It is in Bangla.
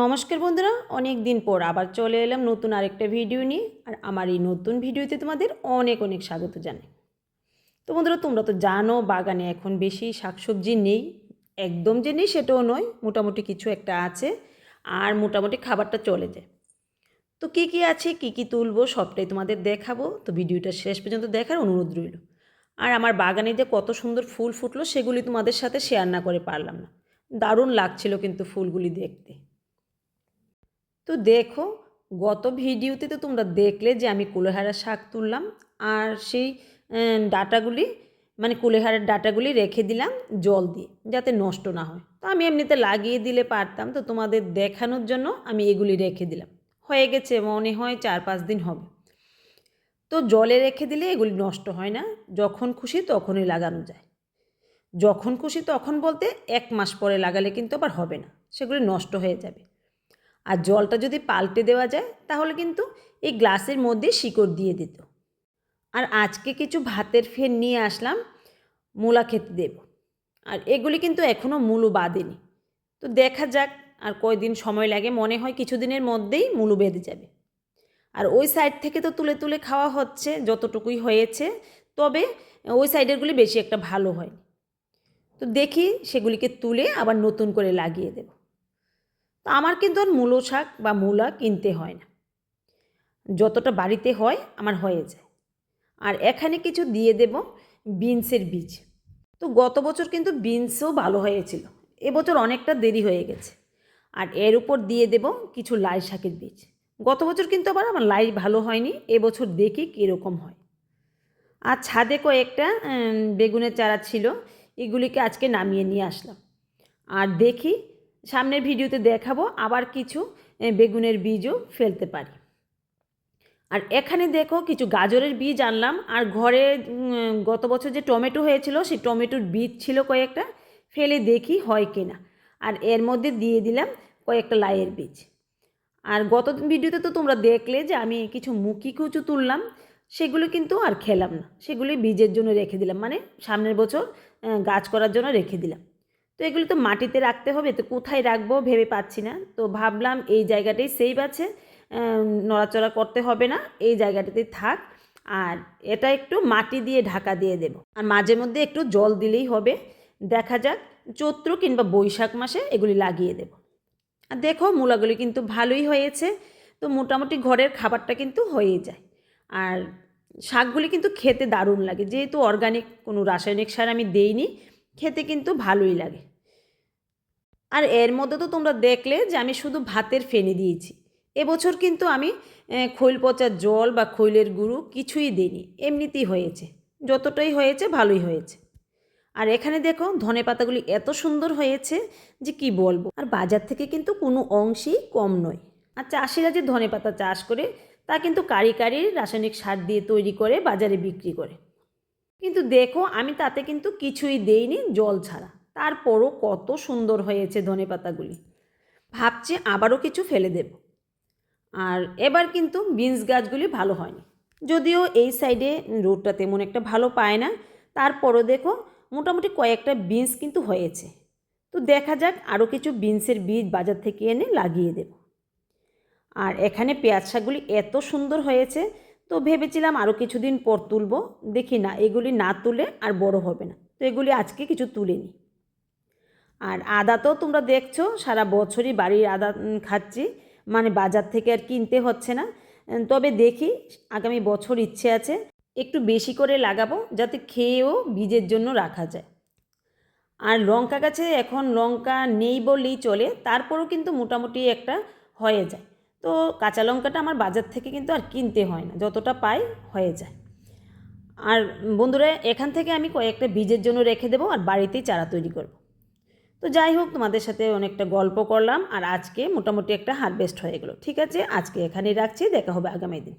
নমস্কার বন্ধুরা, অনেক দিন পর আবার চলে এলাম নতুন আরেকটা ভিডিও নিয়ে, আর আমার এই নতুন ভিডিওতে তোমাদের অনেক অনেক স্বাগত জানাই। তো বন্ধুরা, তোমরা তো জানো, বাগানে এখন বেশি শাকসবজি নেই, একদম যে নেই সেটাও নয়, মোটামুটি কিছু একটা আছে, আর মোটামুটি খাবারটা চলে যায়। তো কী কী আছে, কী কী তুলবো, সবটাই তোমাদের দেখাবো, তো ভিডিওটা শেষ পর্যন্ত দেখার অনুরোধ রইল। আর আমার বাগানে যে কত সুন্দর ফুল ফুটলো, সেগুলি তোমাদের সাথে শেয়ার না করে পারলাম না। দারুণ লাগছিল কিন্তু ফুলগুলি দেখতে। তো দেখো, গত ভিডিওতে তো তোমরা দেখলে যে আমি কুলেহারা শাক তুললাম আর সেই ডাটাগুলি মানে কুলেহারের ডাটাগুলি রেখে দিলাম জল দিয়ে যাতে নষ্ট না হয়। তো আমি এমনিতে লাগিয়ে দিলে পারতাম, তো তোমাদের দেখানোর জন্য আমি এগুলি রেখে দিলাম। হয়ে গেছে, মনে হয় চার পাঁচ দিন হবে। তো জলে রেখে দিলে এগুলি নষ্ট হয় না, যখন খুশি তখনই লাগানো যায়। যখন খুশি তখন বলতে এক মাস পরে লাগালে কিন্তু আবার হবে না, সেগুলি নষ্ট হয়ে যাবে। আর জলটা যদি পাল্টে দেওয়া যায়, তাহলে কিন্তু এই গ্লাসের মধ্যে শিকড় দিয়ে দিত। আর আজকে কিছু ভাতের ফের নিয়ে আসলাম, মূলা খেতে দেব। আর এগুলি কিন্তু এখনও মূলো বাঁধেনি তো দেখা যাক আর কয়দিন সময় লাগে, মনে হয় কিছুদিনের মধ্যেই মূলো বেঁধে যাবে। আর ওই সাইড থেকে তো তুলে তুলে খাওয়া হচ্ছে, যতটুকুই হয়েছে, তবে ওই সাইডেরগুলি বেশি একটা ভালো হয় তো দেখি সেগুলিকে তুলে আবার নতুন করে লাগিয়ে দেব। তো আমার কিন্তু আর মূলো শাক বা মূলা কিনতে হয় না। যতটা বাড়িতে হয়, আমার হয়ে যায়। আর এখানে কিছু দিয়ে দেব বিনসের বীজ। তো গত বছর কিন্তু বিনসও ভালো হয়েছিল। এবছর অনেকটা দেরি হয়ে গেছে। আর এর উপর দিয়ে দেব কিছু লাই শাকের বীজ। গত বছর কিন্তু আবার আমার লাই ভালো হয়নি এবছর দেখি কীরকম হয়। আর ছাদে কয়েকটা বেগুনের চারা ছিল, এগুলিকে আজকে নামিয়ে নিয়ে আসলাম। আর দেখি সামনের ভিডিওতে দেখাবো, আবার কিছু বেগুনের বীজও ফেলতে পারি। আর এখানে দেখো কিছু গাজরের বীজ আনলাম, আর ঘরে গত বছর যে টমেটো হয়েছিল, সেই টমেটোর বীজ ছিল কয়েকটা, ফেলে দেখি হয় কিনা। আর এর মধ্যে দিয়ে দিলাম কয়েকটা লাইয়ের বীজ। আর গত ভিডিওতে তো তোমরা দেখলে যে আমি কিছু মুখি কুচু তুললাম, সেগুলো কিন্তু আর খেলাম না। সেগুলি বীজের জন্য রেখে দিলাম মানে সামনের বছর গাছ করার জন্য রেখে দিলাম। তো এগুলি তো মাটিতে রাখতে হবে, তো কোথায় রাখব ভেবে পাচ্ছি না। তো ভাবলাম এই জায়গাটাই সেফ আছে নড়াচড়া করতে হবে না, এই জায়গাটাতেই থাক। আর এটা একটু মাটি দিয়ে ঢাকা দিয়ে দেব। আর মাঝে মধ্যে একটু জল দিলেই হবে। দেখা যাক, চৈত্র কিংবা বৈশাখ মাসে এগুলি লাগিয়ে দেব। আর দেখো, মূলাগুলি কিন্তু ভালোই হয়েছে। তো মোটামুটি ঘরের খাবারটা কিন্তু হয়ে যায়। আর শাকগুলি কিন্তু খেতে দারুণ লাগে। যেহেতু অর্গানিক কোনো রাসায়নিক সার আমি দেইনি, খেতে কিন্তু ভালোই লাগে। আর এর মধ্যে তো তোমরা দেখলে যে আমি শুধু ভাতের ফেনে দিয়েছি। এবছর কিন্তু আমি খৈল পচার জল বা খৈলের গুঁড়ো কিছুই দিইনি। এমনিতেই হয়েছে। যতটাই হয়েছে ভালোই হয়েছে। আর এখানে দেখো ধনে পাতাগুলি এত সুন্দর হয়েছে যে কি বলব? আর বাজার থেকে কিন্তু কোনো অংশেই কম নয়। আর চাষিরা যে ধনে পাতা চাষ করে, তা কিন্তু কারি কারি রাসায়নিক সার দিয়ে তৈরি করে বাজারে বিক্রি করে। কিন্তু দেখো আমি তাতে কিন্তু কিছুই দেইনি জল ছাড়া। তারপরও কত সুন্দর হয়েছে ধনে পাতাগুলি। ভাবছি আবারও কিছু ফেলে দেব। আর এবার কিন্তু বিনস গাছগুলি ভালো হয়নি। যদিও এই সাইডে রোডটা তেমন একটা ভালো পায় না। তারপরও দেখো, মোটামুটি কয়েকটা বিনস কিন্তু হয়েছে। তো দেখা যাক আরও কিছু বিনসের বীজ বাজার থেকে এনে লাগিয়ে দেব। আর এখানে পেঁয়াজ শাকগুলি এত সুন্দর হয়েছে, তো ভেবেছিলাম আরও কিছুদিন পর তুলবো। দেখি না, এগুলি না তুলে আর বড় হবে না। তো এগুলি আজকে কিছু তুলে নিই আর আদা তো তোমরা দেখছ, সারা বছরই বাড়ির আদা খাচ্ছি। মানে বাজার থেকে আর কিনতে হচ্ছে না। তবে দেখি, আগামী বছর ইচ্ছে আছে, একটু বেশি করে লাগাবো, যাতে খেয়েও বীজের জন্য রাখা যায়। আর লঙ্কা গাছে এখন লঙ্কা নেই বললেই চলে, তারপরও কিন্তু মোটামুটি একটা হয়ে যায়। তো কাঁচা লঙ্কাটা আমার বাজার থেকে কিন্তু আর কিনতে হয় না, যতটা পাই হয়ে যায়। আর বন্ধুরা, এখান থেকে আমি কয়েকটা বীজের জন্য রেখে দেবো, আর বাড়িতেই চারা তৈরি করব। তো যাই হোক, তোমাদের সাথে অনেকটা গল্প করলাম আর আজকে মোটামুটি একটা হারভেস্ট হয়ে গেলো। ঠিক আছে, আজকে এখানেই রাখছি, দেখা হবে আগামী দিন।